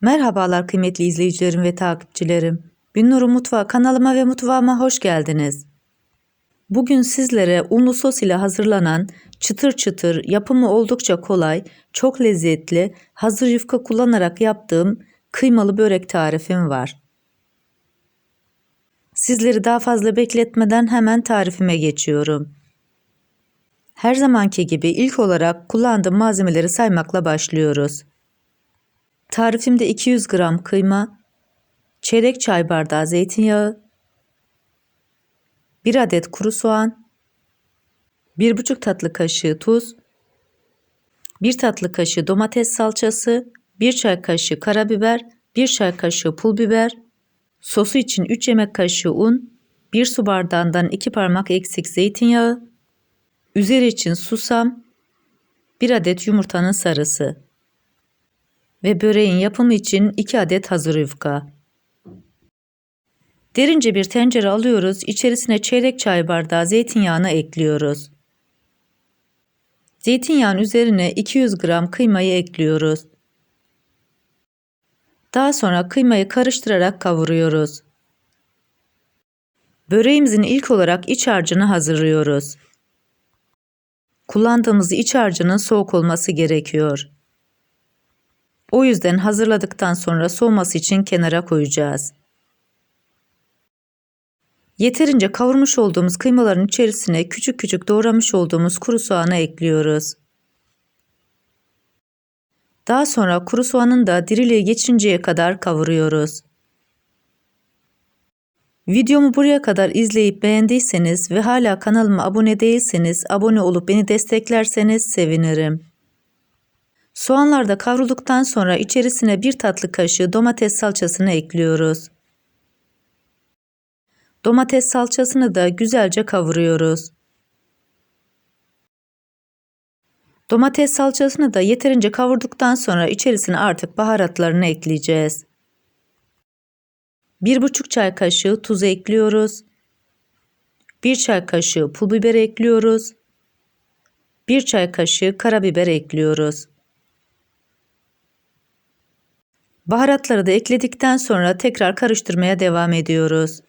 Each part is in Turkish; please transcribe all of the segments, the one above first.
Merhabalar kıymetli izleyicilerim ve takipçilerim. Binnuru Mutfağı kanalıma ve mutfağıma hoş geldiniz. Bugün sizlere unlu sos ile hazırlanan çıtır çıtır, yapımı oldukça kolay, çok lezzetli, hazır yufka kullanarak yaptığım kıymalı börek tarifim var. Sizleri daha fazla bekletmeden hemen tarifime geçiyorum. Her zamanki gibi ilk olarak kullandığım malzemeleri saymakla başlıyoruz. Tarifimde 200 gram kıyma, çeyrek çay bardağı zeytinyağı, 1 adet kuru soğan, 1,5 tatlı kaşığı tuz, 1 tatlı kaşığı domates salçası, 1 çay kaşığı karabiber, 1 çay kaşığı pul biber, sosu için 3 yemek kaşığı un, 1 su bardağından 2 parmak eksik zeytinyağı, üzeri için susam, 1 adet yumurtanın sarısı ve böreğin yapımı için 2 adet hazır yufka. Derince bir tencere alıyoruz. İçerisine çeyrek çay bardağı zeytinyağını ekliyoruz. Zeytinyağın üzerine 200 gram kıymayı ekliyoruz. Daha sonra kıymayı karıştırarak kavuruyoruz. Böreğimizin ilk olarak iç harcını hazırlıyoruz. Kullandığımız iç harcının soğuk olması gerekiyor. O yüzden hazırladıktan sonra soğuması için kenara koyacağız. Yeterince kavurmuş olduğumuz kıymaların içerisine küçük küçük doğramış olduğumuz kuru soğanı ekliyoruz. Daha sonra kuru soğanın da diriliğe geçinceye kadar kavuruyoruz. Videomu buraya kadar izleyip beğendiyseniz ve hala kanalıma abone değilseniz abone olup beni desteklerseniz sevinirim. Soğanlar da kavrulduktan sonra içerisine bir tatlı kaşığı domates salçasını ekliyoruz. Domates salçasını da güzelce kavuruyoruz. Domates salçasını da yeterince kavurduktan sonra içerisine artık baharatlarını ekleyeceğiz. 1,5 çay kaşığı tuz ekliyoruz. 1 çay kaşığı pul biber ekliyoruz. 1 çay kaşığı karabiber ekliyoruz. Baharatları da ekledikten sonra tekrar karıştırmaya devam ediyoruz.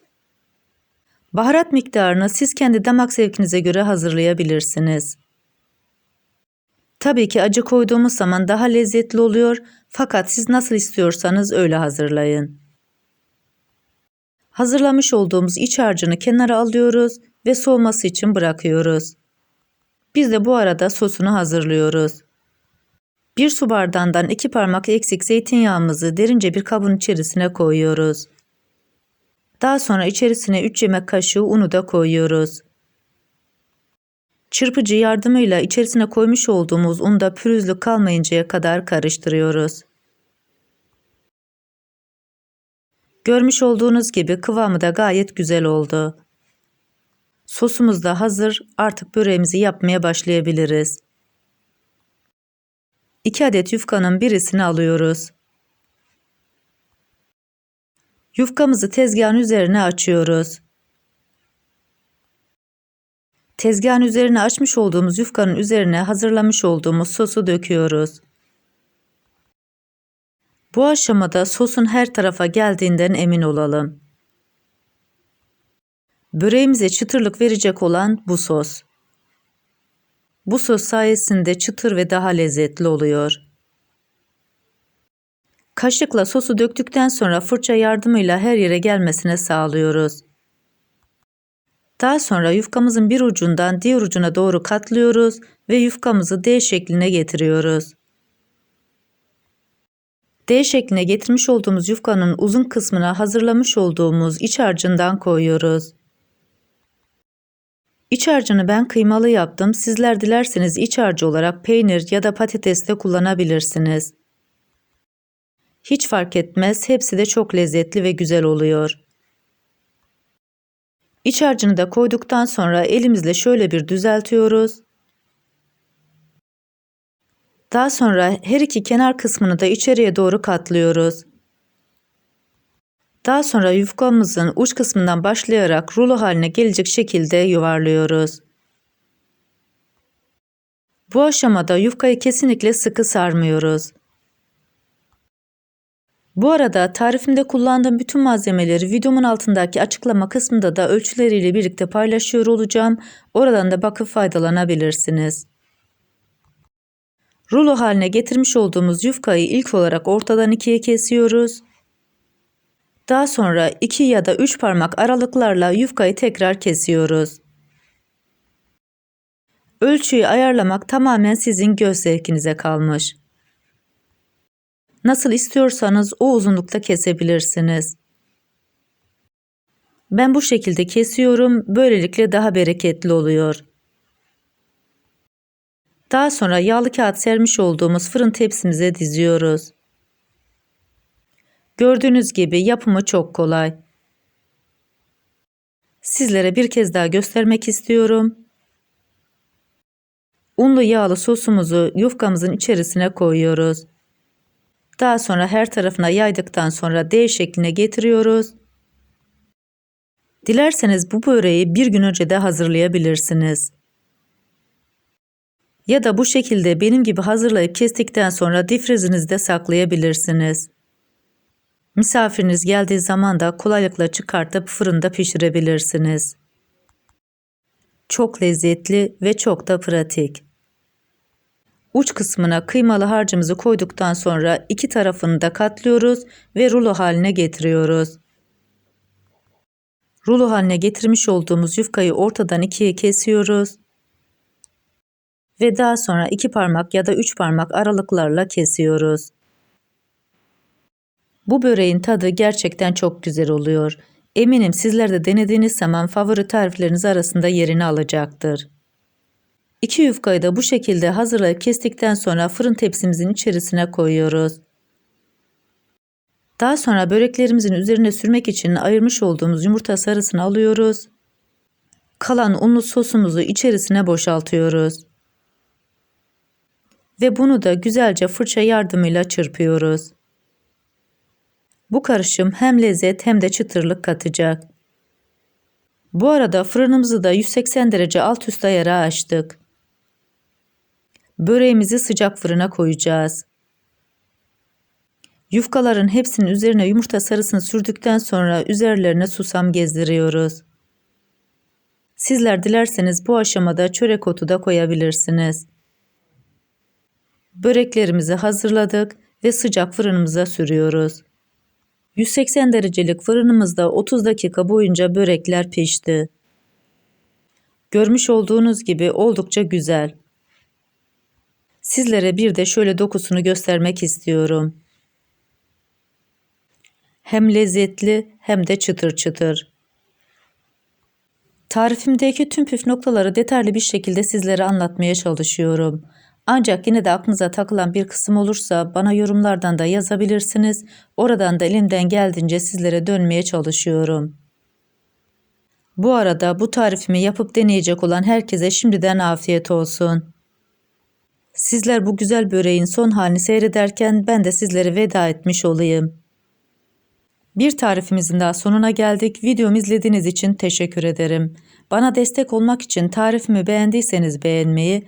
Baharat miktarını siz kendi damak zevkinize göre hazırlayabilirsiniz. Tabii ki acı koyduğumuz zaman daha lezzetli oluyor fakat siz nasıl istiyorsanız öyle hazırlayın. Hazırlamış olduğumuz iç harcını kenara alıyoruz ve soğuması için bırakıyoruz. Biz de bu arada sosunu hazırlıyoruz. Bir su bardağından iki parmak eksik zeytinyağımızı derince bir kabın içerisine koyuyoruz. Daha sonra içerisine 3 yemek kaşığı unu da koyuyoruz. Çırpıcı yardımıyla içerisine koymuş olduğumuz unda pürüzlük kalmayıncaya kadar karıştırıyoruz. Görmüş olduğunuz gibi kıvamı da gayet güzel oldu. Sosumuz da hazır. Artık böreğimizi yapmaya başlayabiliriz. 2 adet yufkanın birisini alıyoruz. Yufkamızı tezgahın üzerine açıyoruz. Tezgahın üzerine açmış olduğumuz yufkanın üzerine hazırlamış olduğumuz sosu döküyoruz. Bu aşamada sosun her tarafa geldiğinden emin olalım. Böreğimize çıtırlık verecek olan bu sos. Bu sos sayesinde çıtır ve daha lezzetli oluyor. Kaşıkla sosu döktükten sonra fırça yardımıyla her yere gelmesine sağlıyoruz. Daha sonra yufkamızın bir ucundan diğer ucuna doğru katlıyoruz ve yufkamızı D şekline getiriyoruz. D şekline getirmiş olduğumuz yufkanın uzun kısmına hazırlamış olduğumuz iç harcından koyuyoruz. İç harcını ben kıymalı yaptım. Sizler dilerseniz iç harcı olarak peynir ya da patates de kullanabilirsiniz. Hiç fark etmez. Hepsi de çok lezzetli ve güzel oluyor. İç harcını da koyduktan sonra elimizle şöyle bir düzeltiyoruz. Daha sonra her iki kenar kısmını da içeriye doğru katlıyoruz. Daha sonra yufkamızın uç kısmından başlayarak rulo haline gelecek şekilde yuvarlıyoruz. Bu aşamada yufkayı kesinlikle sıkı sarmıyoruz. Bu arada tarifimde kullandığım bütün malzemeleri videomun altındaki açıklama kısmında da ölçüleriyle birlikte paylaşıyor olacağım. Oradan da bakıp faydalanabilirsiniz. Rulo haline getirmiş olduğumuz yufkayı ilk olarak ortadan ikiye kesiyoruz. Daha sonra iki ya da üç parmak aralıklarla yufkayı tekrar kesiyoruz. Ölçüyü ayarlamak tamamen sizin göz zevkinize kalmış. Nasıl istiyorsanız o uzunlukta kesebilirsiniz. Ben bu şekilde kesiyorum. Böylelikle daha bereketli oluyor. Daha sonra yağlı kağıt sermiş olduğumuz fırın tepsimize diziyoruz. Gördüğünüz gibi yapımı çok kolay. Sizlere bir kez daha göstermek istiyorum. Unlu yağlı sosumuzu yufkamızın içerisine koyuyoruz. Daha sonra her tarafına yaydıktan sonra D şekline getiriyoruz. Dilerseniz bu böreği bir gün önce de hazırlayabilirsiniz. Ya da bu şekilde benim gibi hazırlayıp kestikten sonra difrizinizde saklayabilirsiniz. Misafiriniz geldiği zaman da kolaylıkla çıkartıp fırında pişirebilirsiniz. Çok lezzetli ve çok da pratik. Uç kısmına kıymalı harcımızı koyduktan sonra iki tarafını da katlıyoruz ve rulo haline getiriyoruz. Rulo haline getirmiş olduğumuz yufkayı ortadan ikiye kesiyoruz. Ve daha sonra iki parmak ya da üç parmak aralıklarla kesiyoruz. Bu böreğin tadı gerçekten çok güzel oluyor. Eminim sizler de denediğiniz zaman favori tarifleriniz arasında yerini alacaktır. İki yufkayı da bu şekilde hazırlayıp kestikten sonra fırın tepsimizin içerisine koyuyoruz. Daha sonra böreklerimizin üzerine sürmek için ayırmış olduğumuz yumurta sarısını alıyoruz. Kalan unlu sosumuzu içerisine boşaltıyoruz. Ve bunu da güzelce fırça yardımıyla çırpıyoruz. Bu karışım hem lezzet hem de çıtırlık katacak. Bu arada fırınımızı da 180 derece alt üst ayara açtık. Böreğimizi sıcak fırına koyacağız. Yufkaların hepsinin üzerine yumurta sarısını sürdükten sonra üzerlerine susam gezdiriyoruz. Sizler dilerseniz bu aşamada çörek otu da koyabilirsiniz. Böreklerimizi hazırladık ve sıcak fırınımıza sürüyoruz. 180 derecelik fırınımızda 30 dakika boyunca börekler pişti. Görmüş olduğunuz gibi oldukça güzel. Sizlere bir de şöyle dokusunu göstermek istiyorum. Hem lezzetli hem de çıtır çıtır. Tarifimdeki tüm püf noktaları detaylı bir şekilde sizlere anlatmaya çalışıyorum. Ancak yine de aklınıza takılan bir kısım olursa bana yorumlardan da yazabilirsiniz. Oradan da elimden geldiğince sizlere dönmeye çalışıyorum. Bu arada bu tarifimi yapıp deneyecek olan herkese şimdiden afiyet olsun. Sizler bu güzel böreğin son halini seyrederken ben de sizlere veda etmiş olayım. Bir tarifimizin daha sonuna geldik. Videomu izlediğiniz için teşekkür ederim. Bana destek olmak için tarifimi beğendiyseniz beğenmeyi,